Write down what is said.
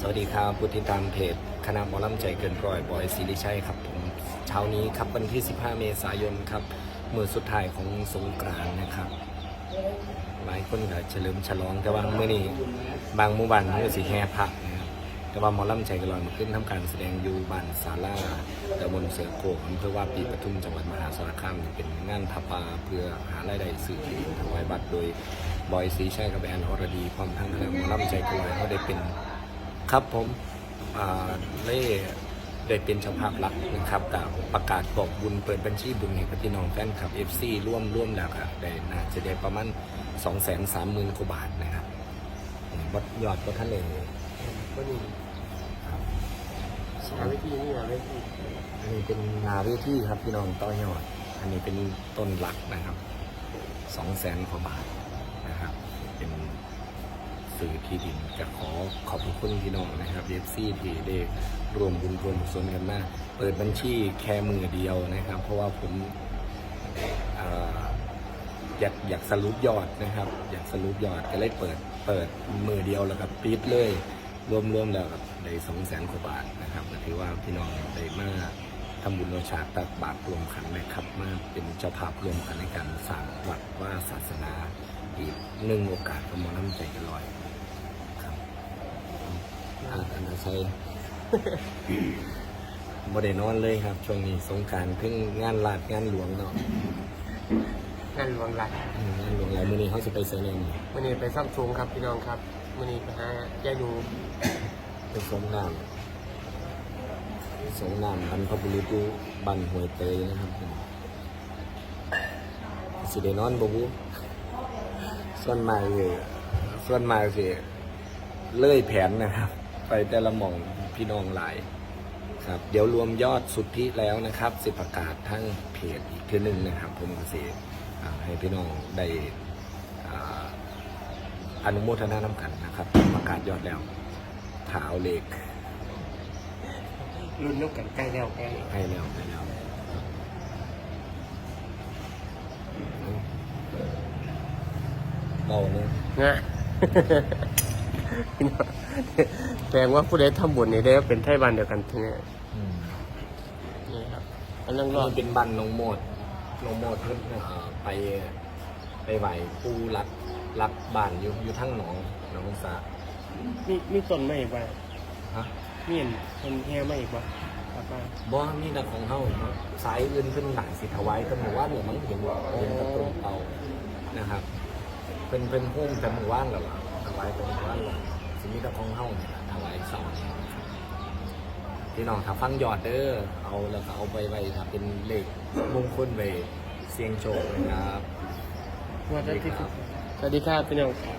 สวัสดีครับผู้ติดตามเพจคณะหมอลำใจเกินร้อยบอยศิริชัยครับผมเช้านี้ครับวันที่ 15 เมษายนครับมือสุดท้ายของสงกรานต์นะครับ หลายคนก็เฉลิมฉลองแต่ว่าเมื่อนี้บางหมู่บ้านเขาก็สิแห่พระนะครับแต่ว่าหมอลำใจเกันลอยมาขึ้นทำการแสดงอยู่บ้านศาลาตำบลเสือโกกอำเภอว่าปีปทุมจังหวัดมหาสารคามเป็นงานพัปาเพื่อหารายได้สื่อถวายบัตรโดยบอยศรีชัยกับแอนอรดีพร้อมทั้งคณะหมอลำใจเกันลอยเขาได้เป็น ครับผมอ่ได้ได้เป็นเจ้าภาพหลักนะครับกับประกาศบอกบุญเปิดบัญชีบุญให้พี่น้องแฟนคลับ FC ร่วมร่วมแล้วครับได้น่าจะได้ประมาณ2 3 0 0 0 0กว่าบาทนะครับวัดยอดก็ท่านเลยก็นี่ครับหาวิธีนี่หาวิธีอันนี้เป็นนาเวทีครับพี่น้องต่อยอด อันนี้เป็นต้นหลักนะครับ2 0 0 0 0 0กว่าบาทนะครับเป็น สื่อที่ดินจะขอขอบคุณพี่น้องนะครับ FC ที่ได้รวมบุญรวมกุศลกันมาเปิดบัญชีแค่มือเดียวนะครับ เพราะว่าผมอยากอยากสรุปยอดนะครับ อยากสรุปยอดก็เลยเปิดเปิดมือเดียวแล้วก็ปิดเลยรวมๆแล้วก็ได้สองแสนกว่าบาทนะครับก็ถือว่าพี่น้องได้มาทำบุญโนชาติตักบาตรรวมขันนะครับมาเป็นเจ้าภาพรวมกันในการสร้างวัดว่าศาสนาอีกหนึ่งโอกาสของหมอน้ำใจกันลอย อ่าอันนั้นใช่บ่ได้นอนเลยครับ ช่วงนี้สงกรารเพิ่งงานลาดงานหลวงเนาะงานหลวงหลักอืมงานหลวงหลายมื้อนี้เขาจะไปเซเนนวันนี้ไปซ่อมซูงครับพี่น้องครับวันนี้ไปหาแย่ดูไปสงน้ำสงน้ำบรรพบุรุษอยู่บันห้วยเตยนะครับสิได้นอนบ่บุส่วนมากสิส่วนมากสิ เลื่อยแผนนะครับ ไปแต่ละหม่องพี่น้องหลายครับ เดี๋ยวรวมยอดสุทธิแล้วนะครับ สิประกาศทั้งเพจอีกทีหนึ่งนะครับ ผมก็สิอ่าให้พี่น้องได้อ่าอนุโมทนาน้ำกันนะครับ ประกาศยอดแล้วถาเอาเลขรุ่นนกกันใกล้แล้วใกล้ให้แล้วให้แล้วเบาเลยงะพี่น้อง แปลว่าผู้ใดทำบุญนี่ได้เป็นไทยบ้านเดียวกันทีนี้นี่ครับกำลังรอมันเป็นบันน้องโมดน้องโมดเพิ่นอ่าไปไปไหวปูรัดรัดบ้านอยู่อยู่ทั้งหนองหนองสามีมีต้นไม้อีกบ่ฮะมีเห็นต้นแค่ไม้อีกบ่ครับว่าบ่มีแต่ของเฮาเนาะสายอื่นขึ้นหนังสิถวายกันหมู่ว่านเนี่ยมันเห็นว่าเห็นตะตุ่มเตานะครับ เป็นเป็นพุ่มแต่หมู่ว่านแล้วล่ะ ถวายเป็นว่านแล้วสิมีแต่ของเฮาเนี่ยถวายเสาเนี่ยพี่น้องถ้าฟังยอดเด้อเอาแล้วก็เอาไปไว้ถ้าเป็นเลขมงคลไปเสียงโชคนะครับสวัสดีครับสวัสดีครับพี่น้องครับ